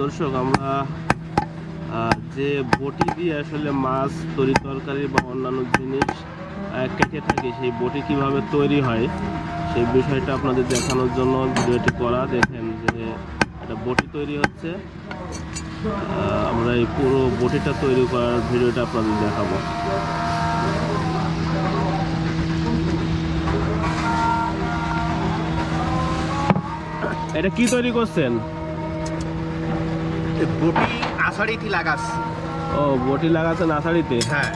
দর্শক, আমরা যে বটি দিয়ে আসলে মাছ তরি তরকারি বা অন্যান্য জিনিস কেটে থাকি, সেই বটি কীভাবে তৈরি হয়, সেই বিষয়টা আপনাদের দেখানোর জন্য ভিডিওটি করা। দেখেন যে একটা বটি তৈরি হচ্ছে। আমরা এই পুরো বটিটা তৈরি করার ভিডিওটা আপনাদের দেখাবো। এটা কি তৈরি করছেন? বটি আষাঢ়িটি লাগাস। ও বটি লাগাচ্ছেন আষাঢ়িতে? হ্যাঁ।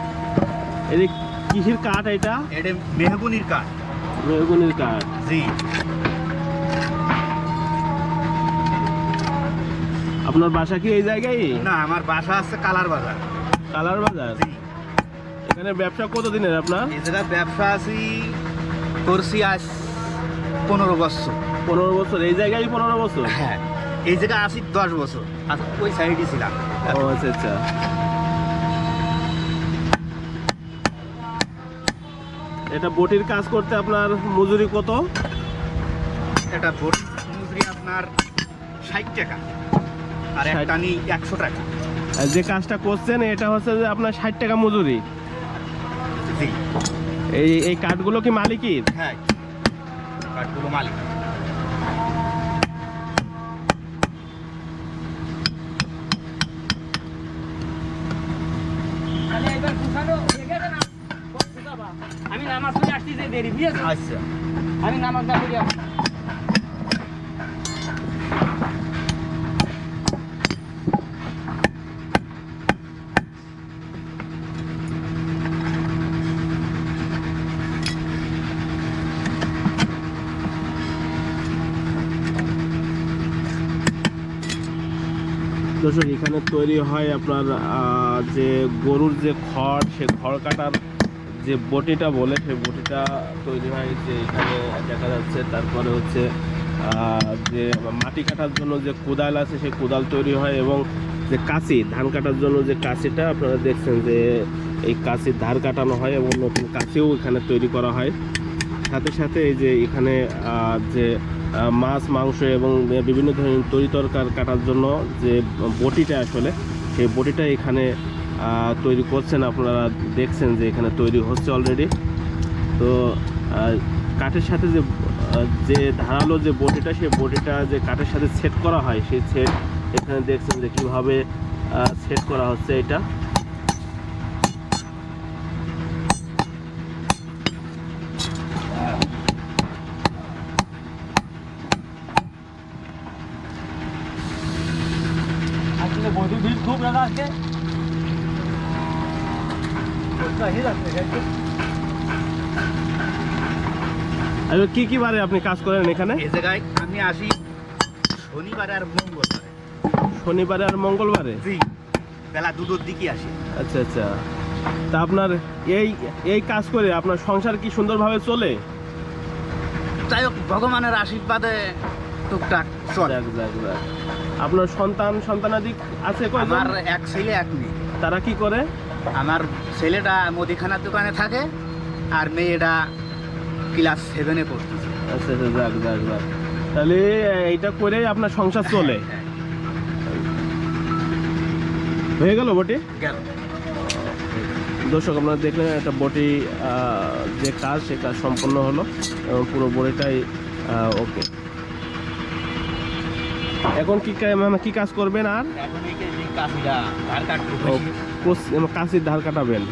যে কিসের কাঠ এটা? এটা মেহগুনির কাঠ। বেগুনের কাঠ। জি। আপনার বাসা কি এই জায়গায়? না আমার বাসা আছে কালার বাজার। কালার বাজার? এখানে ব্যবসা কতদিনের আপনার? জায়গায় ব্যবসা আছি করছি আজ পনেরো বছর। পনেরো বছর। এই জায়গায় পনেরো বছর? হ্যাঁ এই জায়গায় আছি দশ বছর। আর ওই সাইডে ছিলাম। ও আচ্ছা আচ্ছা। এটা বটির কাজ করতে আপনার মজুরি কত? এটা বটি মজুরি আপনার ষাট টাকা। আর একটা নি একশো টাকা। যে কাজটা করছেন এটা হচ্ছে যে আপনার ষাট টাকা মজুরি। জি। এই এই কাঠগুলো কি মালিকির? হ্যাঁ। কাঠগুলো মালিক। আমি নামাজ পড়ে আসছি যে দেরি বুঝেছ? আচ্ছা। আমি নামাজ না পড়ে আসছি। দর্শক, এখানে তৈরি হয় আপনার যে গরুর যে খড়, সে খড় কাটার যে বটিটা বলে, সেই বটিটা তৈরি হয় যে এখানে দেখা যাচ্ছে। তারপরে হচ্ছে যে মাটি কাটার জন্য যে কোদাল আছে, সেই কোদাল তৈরি হয় এবং যে কাঁচি ধান কাটার জন্য যে কাঁচিটা আপনারা দেখছেন যে এই কাঁচির ধার কাটানো হয় এবং নতুন কাঁচিও এখানে তৈরি করা হয়। সাথে সাথে এই যে এখানে যে মাছ, মাংস এবং বিভিন্ন ধরনের তরি তরকার কাটার জন্য যে বটিটা আসলে, সেই বটিটা এখানে তৈরি করছেন আপনারা দেখছেন যে এখানে তৈরি হচ্ছে অলরেডি তো কাঠের সাথে যে যে ধারালো যে বটিটা, সেই বটিটা যে কাঠের সাথে সেট করা হয়, সেই সেট এখানে দেখছেন যে কীভাবে সেট করা হচ্ছে এটা। আজকে ভিড় খুব দাদা আজকে কি কি বারে আপনি কাজ করেন এখানে? এই জায়গায় আমি আসি শনিবার আর মঙ্গলবার। শনিবারে আর মঙ্গলবারে? জি বেলা দুটোর দিকে আসি। আচ্ছা আচ্ছা। তা আপনার এই এই কাজ করে আপনার সংসার কি সুন্দরভাবে চলে? যাই হোক ভগবানের আশীর্বাদে টুকটাক চলে। আপনার সন্তান সন্তানাদি আছে কয়জন? আমার এক ছেলে এক মেয়ে। তারা কি করে? আমার ছেলেটা মুদিখানার দোকানে থাকে আর মেয়েটা ক্লাস সেভেনে পড়তেছে। আচ্ছা আচ্ছা যাক যাক যাক তাহলে এইটা করে আপনার সংসার চলে। হ্যাঁ, হয়ে গেল বটি? গেল। দর্শক আপনারা দেখলেন একটা বটি যে কাজ সে কাজ সম্পন্ন হলো এবং পুরো বডিটাই ওকে। এখন কি মানে কি কাজ করবেন আর? এখন এই যে কাশিটা ধার কাটতে ও, ধার কাটাবেন।